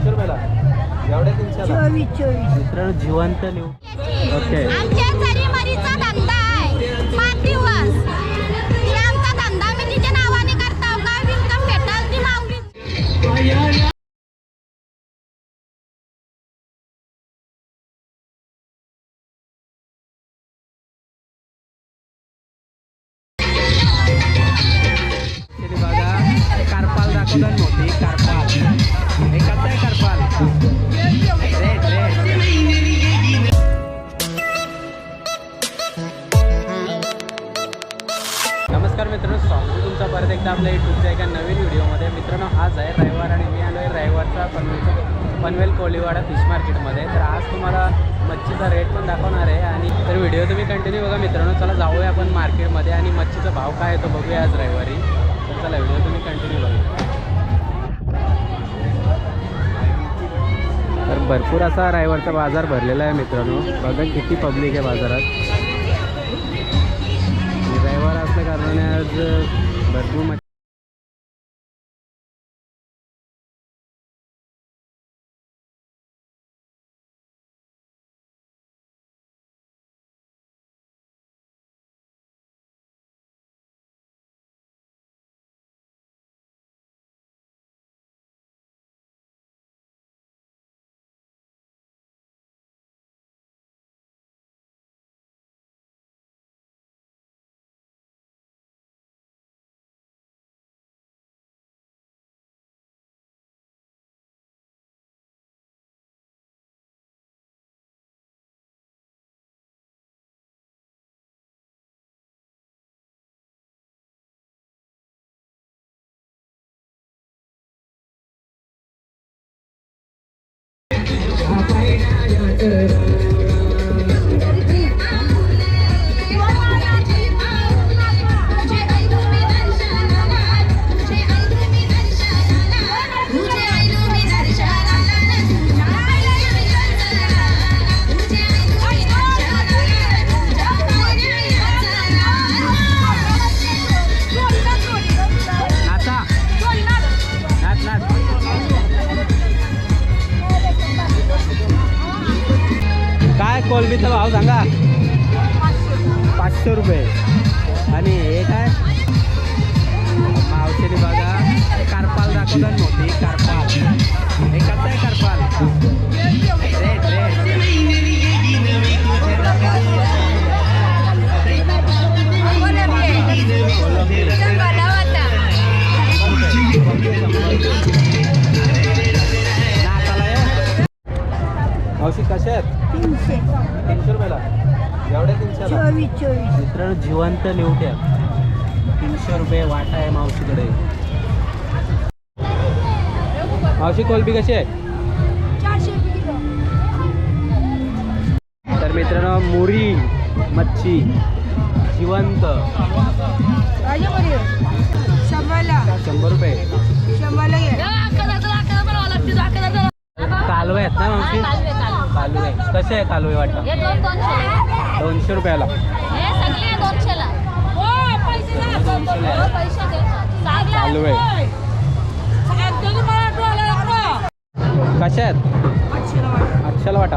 तीनशे रुपयाला? एवढ्या तीनशेला चोवीस चोवीस. मित्रांनो जिवंत लिहू. ओके आमच्या जरीमरीचा धंदा आहे. पाच दिवस ते आमचा धंदा मी तिच्या नावाने करतो काय इन्कम भेटाल ती मागणी नमस्कार मित्रांनो स्वागत तुमचा परत एकदा आपल्या यूट्यूबच्या एका नवीन व्हिडिओमध्ये. मित्रांनो आज आहे रविवार आणि मी आलो आहे रविवारचा पनवेलचा पनवेल कोळीवाडा फिश मार्केटमध्ये. तर आज तुम्हाला मच्छीचा रेट पण दाखवणार आहे आणि तर व्हिडिओ तुम्ही कंटिन्यू बघा मित्रांनो. चला जाऊया आपण मार्केटमध्ये आणि मच्छीचा भाव काय आहे तो बघूया आज रविवारी. तर चला व्हिडिओ तुम्ही कंटिन्यू बघा. भरपूर असा रायवरचा बाजार भरलेला आहे मित्रांनो. बघा किती पब्लिक आहे बाजारात. आणि रविवार असल्या कारणाने आज भरपूर मच्छी कोलबीचा भाव सांगा. पाचशे रुपये. आणि हे काय? मावशेने बघा कारपाल दाखवतात मोठी कारपाल. हे कसं आहे कारपाल? रेट रेट मित्रांनो जिवंत निवट्या तीनशे रुपये वाटा आहे मावशीकडे. मावशी कोलबी कशी आहे? तर मित्रांनो मुरी मच्छी जिवंत. शंभर रुपये. कालवे आहेत ना मावशी? कालवे कसे आहे कालवे वाटा? दोन दोनशे. दोनशे रुपयाला. हे दोनशेला दोनशेला आहे. कशा आहेत? आठशेला वाटा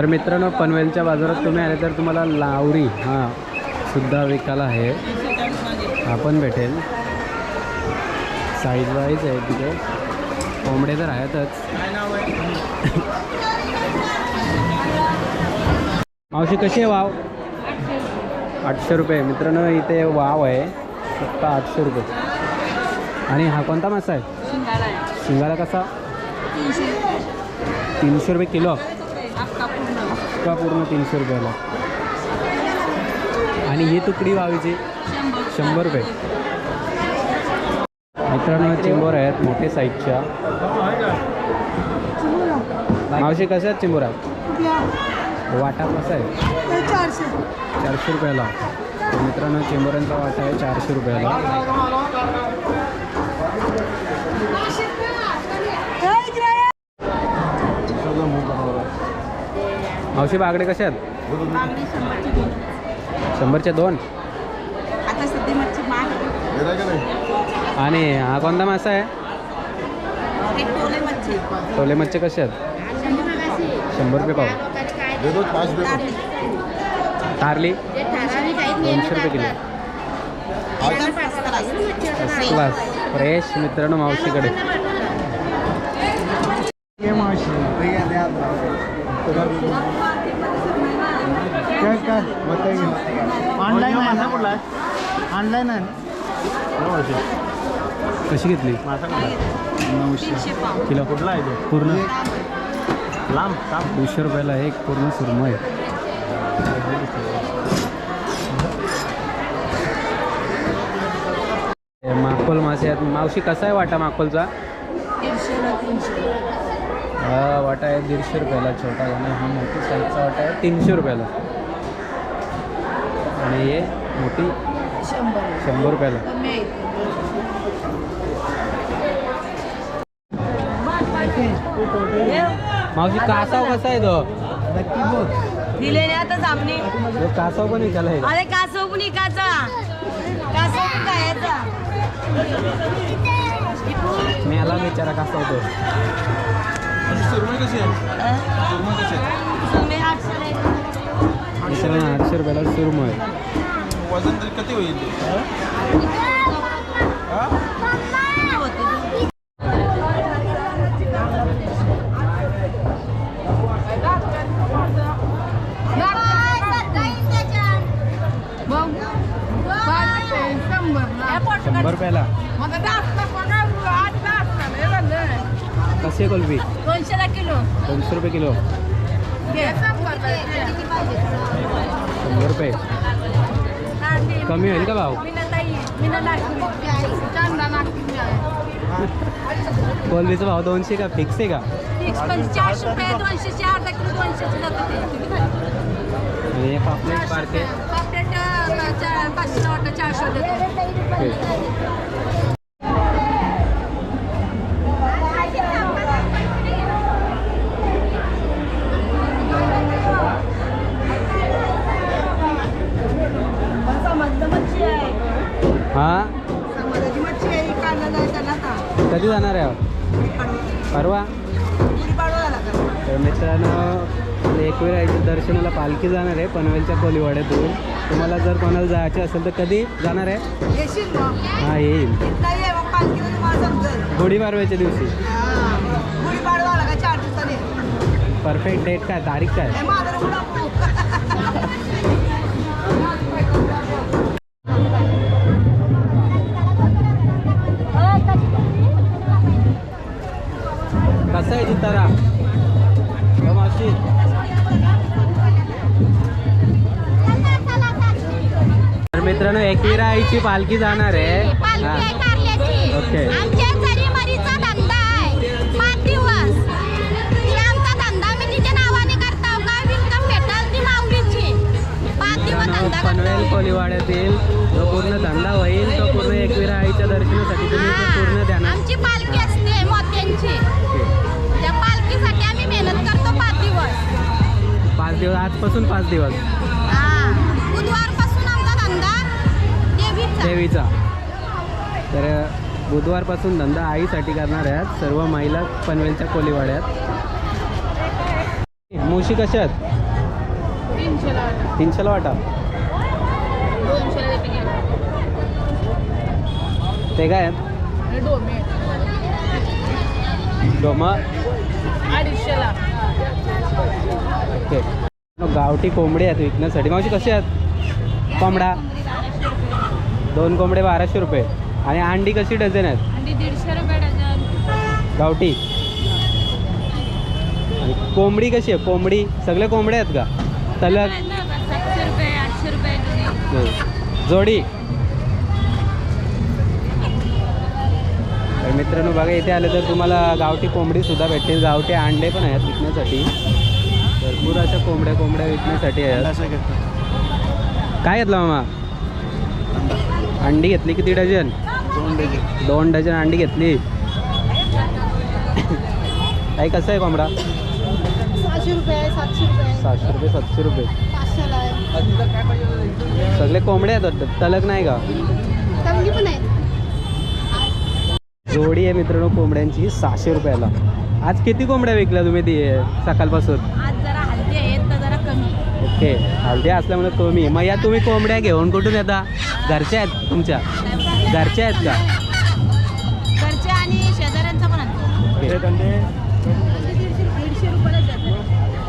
तर मित्रांनो पनवेलच्या बाजारात तुम्ही आले तर तुम्हाला लावरी हा सुद्धा विकायला आहे. हा पण भेटेल. साईज वाईज आहे तिथे. कोंबडे तर आहेतच. मावशी कशी आहे वाव? आठशे रुपये. मित्रांनो इथे वाव आहे. फक्त आठशे रुपये. आणि हा कोणता मासा आहे? शिंगाला कसा? तीनशे रुपये किलो. तुटका पूर्ण तीनशे रुपयाला. आणि ही तुकडी वावीची शंभर रुपये. मित्रांनो चिंबोर आहेत मोठे साईजच्या. मावशी कशा आहेत चिंबोरा? वाटा कसा आहे? चारशे चारशे रुपयाला मित्रांनो चिंबोऱ्यांचा वाटा आहे चारशे रुपयाला. मावशी बागडे कशा आहेत? शंभरच्या दोन आता सध्या मच्छी महाग आणि हा कोणता मासा आहे? एक टोले मच्छी. कसे आहेत? शंभर रुपये पाव. तारली दोनशे रुपये किलो. फ्रेश मित्रांनो मावशीकडे. काय काय? ऑनलाईन आहे ना? कुठला ऑनलाईन आहे. ना कशी घेतली? पाव. किलो. कुठला आहे तो? पूर्ण. लांब काम दीडशे रुपयाला एक पूर्ण सुरमई आहे. हे माकोल मासे आहेत. मावशी कसा आहे वाटा माकोलचा? हा वाटा आहे दीडशे रुपयाला छोटा आणि हा मोठी साईजचा वाटा आहे. तीनशे रुपयाला. आणि हे मोठी शंभर. रुपयाला. मावशी कासाव कसा आहे तो? दिले नाही आता सामने. तो कासाव पण विकायला आहे? अरे कासव पण इकाचा कासव पण खायचा. मी विचारा कासाव तो. सुरमई कशी आहे? सुरमई कशी आहे? आठशे मित्रांनो आठशे रुपयाला सुरमई आहे. वजन तरी किती होईल? हा? शंभर रुपयाला. कसे कोलबी दोनशे रुपये किलो. शंभर रुपये कमी होईल का भाव कोलबीचा भाव दोनशे का? फिक्स आहे का? हे पापलेट पार्के पापलेट पाचशे हा? कधी जाणार आहे परवा? तर मित्रांनो एकवीर आईच्या दर्शनाला पालखी जाणार आहे पनवेलच्या कोलीवाड्यातून. तुम्हाला जर कोणाला जायचे असेल तर कधी जाणार आहे? हा येईल. समजेल गुढीपाडव्याच्या दिवशी. परफेक्ट डेट काय? तारीख काय? माऊलीची? पाच दिवस मित्रांनो, धंदा पनवेल करतो कोलीवाड्यातील जो पूर्ण धंदा होईल तो पूर्ण एकविरा आईच्या दर्शनासाठी तुम्ही ते पूर्ण. ध्यानात आमची पालखी असते मोत्यांची. त्या पालखीसाठी आम्ही मेहनत करतो पाच दिवस. पाच दिवस आजपासून पाच दिवस. देवीचा. तर बुधवारपासून धंदा आईसाठी करणार आहेत सर्व महिला पनवेलच्या कोलीवाड्यात. मुशी कशा आहेत? तीनशेला वाटा. ते काय आहेत? डोमा. अडीचशेला. ओके. गावठी कोंबडी आहेत विकण्यासाठी. मावशी कशी आहेत? कोंबडा. दोन कोंबडे बाराशे रुपये. आणि अंडी कशी डझन आहेत? आणि दीडशे रुपये डझन. गावठी. आणि कोंबडी कशी आहे? कोंबडी सगळे कोंबडे आहेत का? तलग सातशे रुपये आठशे रुपये डझन. नाही. जोडी. तर मित्रांनो बघा इथे आले तर तुम्हाला गावठी कोंबडी सुद्धा भेटतील. गावठी अंडे पण आहेत विकण्यासाठी. भरपूर अशा कोंबड्या कोंबड्या विकण्यासाठी आहेत. काय घेतलं मामा? अंडी घेतली किती डझन? दोन डझन. दोन डझन अंडी घेतली. काही कसं आहे कोंबडा? सहाशे रुपये सातशे रुपये सातशे रुपये सातशे रुपये. पाचशेला आहे. सगळे कोंबडे आहेत वाटतं? तलग नाही का? पण जोडी आहे मित्रांनो कोंबड्यांची सहाशे रुपयाला. आज किती कोंबड्या विकल्या तुम्ही ती सकाळपासून? आज जरा हल्दी आहेत तर जरा कमी. ओके. हल्दी असल्यामुळे कमी. मग या तुम्ही कोंबड्या घेऊन कुठून येता? घरचे आहेत तुमच्या? घरच्या आहेत का? घरचे आणि शेजाऱ्यांचा पण आणतो